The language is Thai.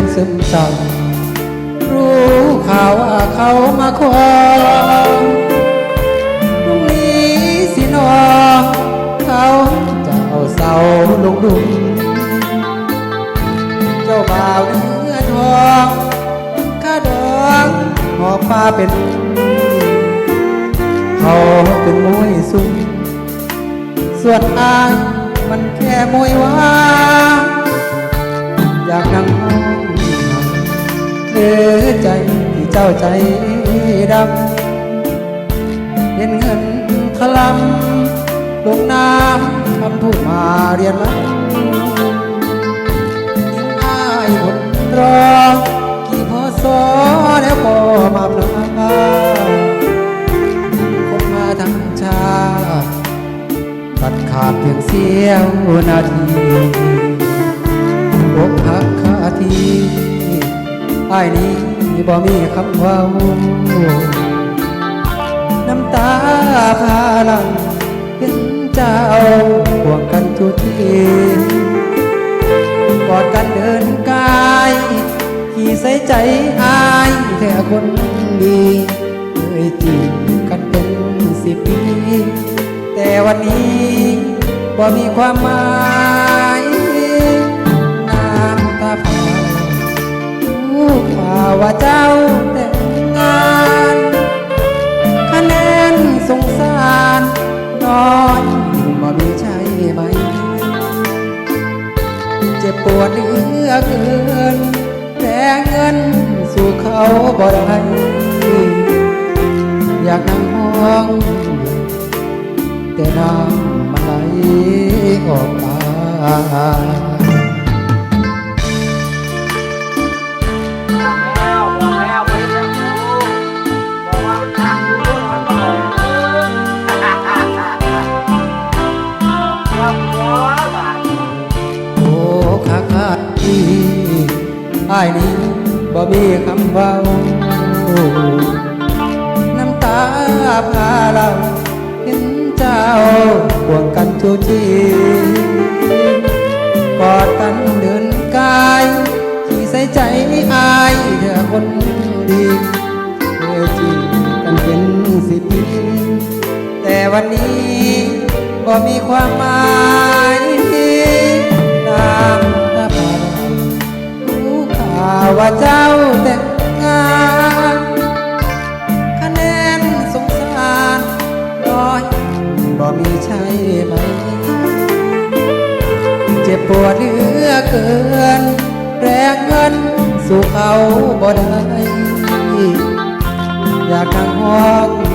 อนซึมเศร้ารู้ข่าวว่าเขามาขอพรุ่งนี้สินองเขาจะเอาเสาลงดุมเจ้าบ่าวเนื้อทองข้าดองหอบฟ้าเป็นเขาเป็นมวยสูงส่วนอายมันแค่มวยวา เจ้าใจดำเห็นเงินคลำลงน้ำคำพูดมาเรียนรักยิ่งอายหมดรอกี่พอสอแล้วก็มาพลาคงมาทั้งชาติตัดขาดเพียงเสี้ยวนาทีอกหักคาที อ้ายนี้บ่มีคำว่าน้ำตาพาลังเห็นเจ้าห่วงกันทุกทีกอดกันเดินกายขี่ใส่ใจอายแค่คนดีเคยจีบกันเป็นสิบปีแต่วันนี้บ่มีความหมาย ข่าวว่าเจ้าแต่งงานคะแนนสงสารน้อยบ่มีใช่ไหม เจ็บปวดเหลือเกินแต่เงินสู่เขาบ่ได้อยากนั่งห้อง แต่น้ำมันไหลออกมาายนี้บ่มีคำเว้าน้ำตาพาเราเห็นเจ้าห่วงกันทุกทีกอดกันเดินกายที่ใส่ใจอายเธอคนดีเคยจีบกันเป็นสิบปีแต่วันนี้ก็มีความหมาย ปวดเหลือเกิน แรงเงินสู่เขาบ่ได้อยากนั่งห้อง